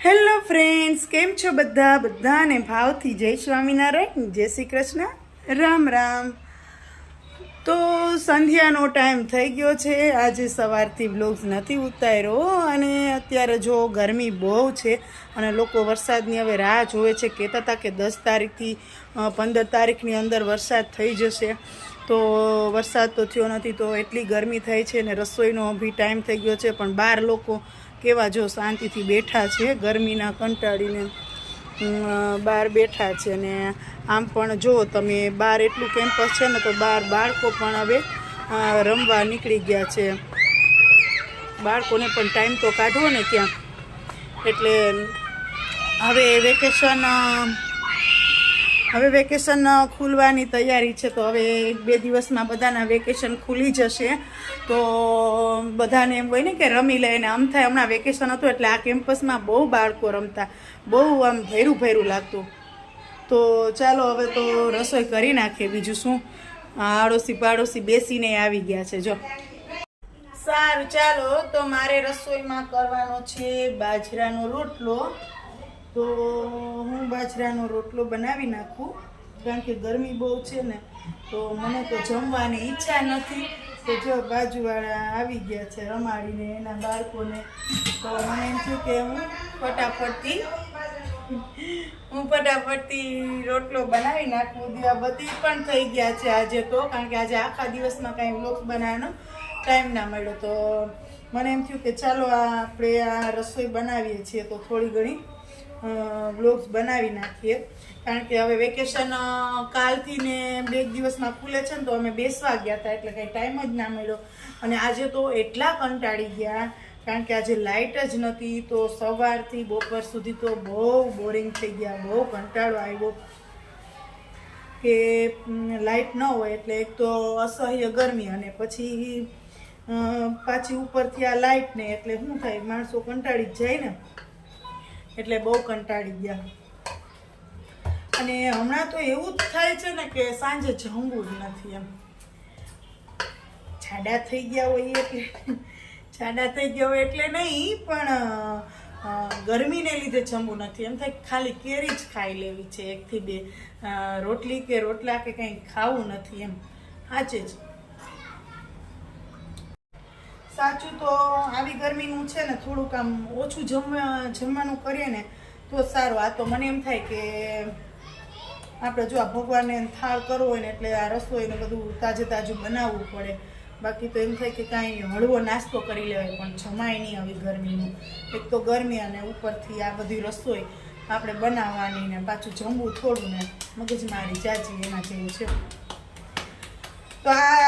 Hello friends, કેમ છો બધા? બધાને ભાવથી જય સ્વામિનારાયણ, જય શ્રી કૃષ્ણ. રામ રામ. તો સંધ્યાનો ટાઈમ થઈ ગયો છે. આજે સવારથી બ્લોગ્સ નથી ઉતાર્યો અને અત્યારે જો ગરમી બહુ છે અને લોકો વરસાદની હવે રાહ જોવે છે, કહેતા હતા કે દસ તારીખથી પંદર તારીખની અંદર વરસાદ થઈ જશે. તો વરસાદ તો થયો નથી તો એટલી ગરમી થઈ છે ને રસોઈનો બી ટાઈમ થઈ ગયો છે, પણ બાર લોકો કેવા જો શાંતિથી બેઠા છે, ગરમીના કંટાળીને બહાર બેઠા છે ને આમ પણ જો તમે બહાર એટલું કેમ્પસ છે ને તો બહાર બાળકો પણ હવે રમવા નીકળી ગયા છે. બાળકોને પણ ટાઈમ તો કાઢવો ને ક્યાં એટલે હવે વેકેશન હવે વેકેશન ખુલવાની તૈયારી છે તો હવે એક બે દિવસમાં બધાના વેકેશન ખુલી જશે. તો બધાને એમ હોય ને કે રમી લે અને આમ થાય. હમણાં વેકેશન હતું એટલે આ કેમ્પસમાં બહુ બાળકો રમતા. બહુ આમ ભેરું ભેરું લાગતું. તો ચાલો હવે તો રસોઈ કરી નાખીએ. બીજું શું? આડોશી પાડોશી બેસીને આવી ગયા છે. જો. સારું, ચાલો. તો મારે રસોઈમાં કરવાનો છે બાજરાનો રોટલો. તો હું બાજરાનો રોટલો બનાવી નાખું, કારણ કે ગરમી બહુ છે ને, તો મને તો જમવાની ઈચ્છા નથી. તો જો બાજુવાળા આવી ગયા છે રમાડીને, એના બાળકોને, તો મને એમ થયું કે હું ફટાફટથી હું ફટાફટથી રોટલો બનાવી નાખું. દીવા બધી પણ થઈ ગયા છે આજે તો, કારણ કે આજે આખા દિવસમાં કાંઈ વ્લોગ્સ બનાવવાનો ટાઈમ ના મળ્યો. તો મને એમ થયું કે ચાલો આપણે આ રસોઈ બનાવીએ છીએ તો થોડી ઘણી. વ્લોગ્સ બનાવી નાખીએ. કારણ કે હવે વેકેશન કાલથી ને બે દિવસમાં ખુલે છે ને, તો અમે બેસવા ગયા હતા એટલે કંઈ ટાઈમ જ ના મળ્યો. અને આજે તો એટલા કંટાળી ગયા, કારણ કે આજે લાઇટ જ નથી, તો સવારથી બપોર સુધી તો બહુ બોરિંગ થઈ ગયા, બહુ કંટાળો આવ્યો. કે લાઇટ ન હોય એટલે એક તો અસહ્ય ગરમી અને પછી પાછી ઉપરથી આ લાઇટ ને એટલે શું થાય, માણસો કંટાળી જ જાય ને. એટલે બહુ કંટાળી ગયા. અને હમણાં તો એવું જ થાય છે ને કે સાંજે જમવું જ નથી એમ. જાડા થઈ ગયા હોય એટલે. જાડા થઈ ગયા હોય એટલે નહીં, પણ ગરમીને લીધે જમવું નથી. એમ થાય ખાલી કેરી જ ખાઈ લેવી છે એકથી બે. રોટલી કે રોટલા કે કંઈ ખાવું નથી એમ. સાચે જ. સાચું તો આવી ગરમીનું છે ને થોડુંક આમ ઓછું જમવા, જમવાનું કરીએ ને તો સારું. આ તો મને એમ થાય કે આપણે જો આ ભગવાનને થાળ કરવો હોય ને એટલે આ રસોઈને બધું તાજે તાજું બનાવવું પડે. બાકી તો એમ થાય કે કાંઈ હળવો નાસ્તો કરી લેવાય, પણ જમાય નહીં આવી ગરમીનું. એક તો ગરમી અને ઉપરથી આ બધી રસોઈ આપણે બનાવવાની ને પાછું જમવું થોડું ને મગજમારી જાજી એના જેવું છે. તો આ આ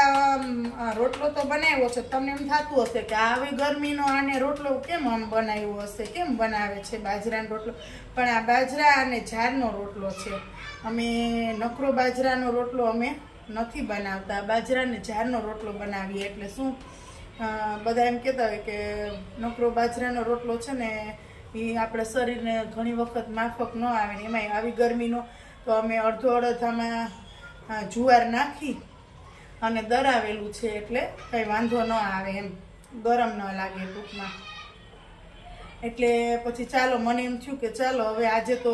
રોટલો તો બનાવ્યો છે. તમને એમ થતું હશે કે આવી ગરમીનો આને રોટલો કેમ આમ બનાવ્યો હશે? કેમ બનાવે છે બાજરાનો રોટલો? પણ આ બાજરા અને જારનો રોટલો છે. અમે નકરો બાજરાનો રોટલો અમે નથી બનાવતા. બાજરા અને જારનો રોટલો બનાવીએ. એટલે શું બધા એમ કહેતા હોય કે નકરો બાજરાનો રોટલો છે ને એ આપણા શરીરને ઘણી વખત માફક ન આવે ને એમાંય આવી ગરમીનો તો અમે અડધો અડધામાં જુવાર નાખી અને દરાવેલું છે એટલે કંઈ વાંધો ન આવે એમ. ગરમ ન લાગે ટૂંકમાં. એટલે પછી ચાલો, મને એમ થયું કે ચાલો, હવે આજે તો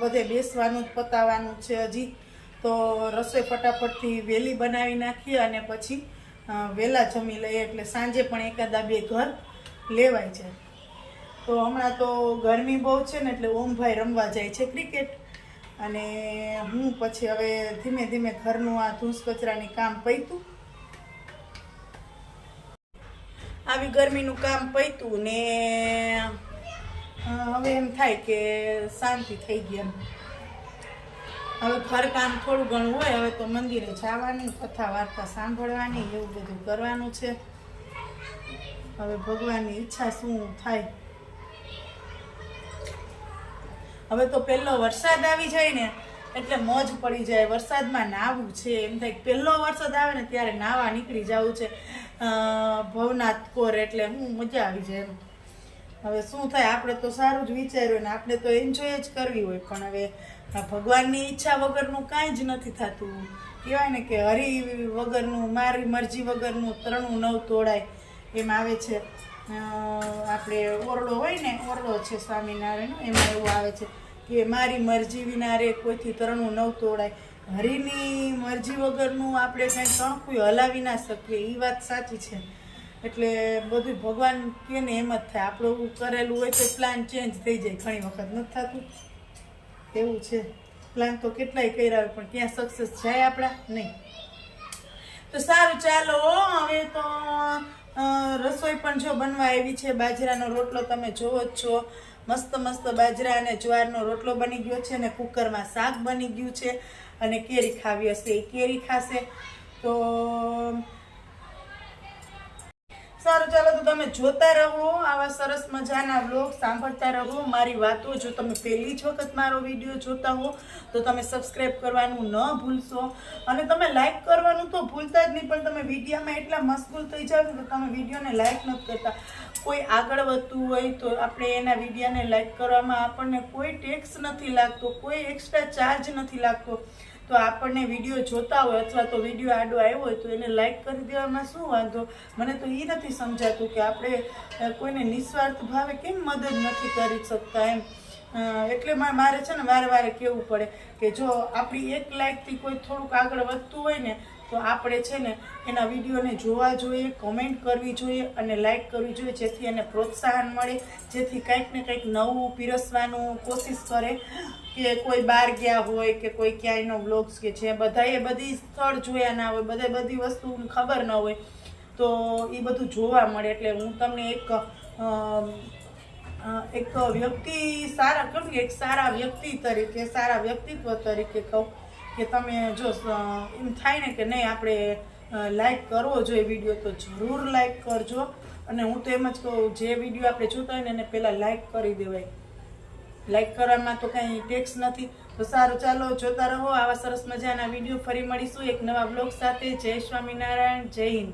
બધે બેસવાનું જ પતાવવાનું છે હજી. તો રસોઈ ફટાફટથી વહેલી બનાવી નાખીએ અને પછી વેલા જમી લઈએ એટલે સાંજે પણ એકાદા બે ઘર લેવાય છે. તો હમણાં તો ગરમી બહુ છે ને એટલે ઓમભાઈ રમવા જાય છે ક્રિકેટ. અને હું પછી હવે ધીમે ધીમે ઘરનું આ ધૂસ કચરાની કામ પૈતું. આવી ગરમીનું કામ પૈતું ને હવે એમ થાય કે શાંતિ થઈ ગઈ એમ. હવે ઘરકામ થોડું ઘણું હોય, હવે તો મંદિરે જવાની, કથા વાર્તા સાંભળવાની, એવું બધું કરવાનું છે. હવે ભગવાનની ઈચ્છા શું થાય? હવે તો પહેલો વરસાદ આવી જાય ને, એટલે મોજ પડી જાય, વરસાદમાં નાહવું છે, એમ થાય પહેલો વરસાદ આવે ને ત્યારે નાહવા નીકળી જવું છે. ભવનાથ કોર એટલે હું મજા આવી જાય એમ. હવે શું થાય, આપણે તો સારું જ વિચાર્યું ને, આપણે તો એન્જોય જ કરવી હોય, પણ હવે ભગવાનની ઈચ્છા વગરનું કાંઈ જ નથી થતું. કહેવાય ને કે હરી વગરનું, મારી મરજી વગરનું ત્રણું નવ તોડાય, એમ આવે છે. આપણે ઓરડો હોય ને, ઓરડો છે સ્વામિનારાયણ એમાં એવું આવે છે કે મારી મરજી વિના રે કોઈથી તરણું નવ તોડાય. હરિની મરજી વગરનું આપણે કંઈ તણખું હલાવી ના શકીએ એ વાત સાચી છે. એટલે બધું ભગવાન કે ને એમ જ થાય. આપણું કરેલું હોય તો પ્લાન ચેન્જ થઈ જાય. ઘણી વખત નથી થતું. એવું છે. પ્લાન તો કેટલાય કર્યા હોય, પણ ક્યાં સક્સેસ જાય આપણા? નહીં. તો સારું, ચાલો હવે તો રસોઈ પણ જો બનવા આવી છે, બાજરાનો રોટલો તમે જોવો જ છો. મસ્ત મસ્ત બાજરા અને જ્વારનો રોટલો બની ગયો છે અને કુકરમાં શાક બની ગયું છે અને કેરી ખાવી હશે. એ કેરી ખાશે. તો સારું, ચાલો તો તમે જોતા રહો, આવા સરસ મજાના વ્લોગ સાંભળતા રહો. મારી વાતો જો તમે પહેલી જ વખત મારો વીડિયો જોતા હો, તો તમે સબસ્ક્રાઈબ કરવાનું ન ભૂલશો. અને તમે લાઇક કરવાનું તો ભૂલતા જ નહીં, પણ તમે વિડીયામાં એટલા મશગુલ થઈ જાવ તો તમે વિડીયોને લાઇક નથી કરતા. કોઈ આગળ વધતું હોય તો આપણે એના વિડીયાને લાઈક કરવામાં આપણને કોઈ ટેક્સ નથી લાગતો, કોઈ એક્સ્ટ્રા ચાર્જ નથી લાગતો. તો આપણને વીડિયો જોતા હોય અથવા તો વીડિયો આડો આવ્યો હોય તો એને લાઈક કરી દેવામાં શું વાંધો? મને તો એ નથી સમજાતું કે આપણે કોઈને નિસ્વાર્થ ભાવે કેમ મદદ નથી કરી શકતા એમ. એટલે મારે છે ને વારે વારે કહેવું પડે કે જો આપણી એક લાઈકથી કોઈ થોડુંક આગળ વધતું હોય ને તો આપણે છે ને એના વિડીયોને જોવા જોઈએ કમેન્ટ કરવી જોઈએ અને લાઈક કરવી જોઈએ, જેથી એને પ્રોત્સાહન મળે, જેથી કંઈક ને કંઈક નવું પીરસવાનું કોશિશ કરે કે કોઈ બહાર ગયા હોય કે કોઈ ક્યાંયનો વ્લોગ્સ કે જે બધાએ બધી સ્થળ જોયા ના હોય બધા બધી વસ્તુ ખબર ન હોય, તો એ બધું જોવા મળે. એટલે હું તમને એક એક વ્યક્તિ સારા કહું એક સારા વ્યક્તિ તરીકે, સારા વ્યક્તિત્વ તરીકે કહું કે તમે જો થાય ને કે નહીં, આપણે લાઈક કરવો જોઈએ વીડિયો તો જરૂર લાઈક કરજો. અને હું તો એમ જ કહું, જે વીડિયો આપણે જોતા હોય ને, એને પહેલાં લાઈક કરી દેવાય. લાઈક કરવામાં તો કંઈ ટેક્સ નથી. તો સારું, ચાલો, જોતા રહો. આવા સરસ મજાના વીડિયો ફરી મળીશું એક નવા બ્લોગ સાથે. જય સ્વામિનારાયણ, જય હિન્દ.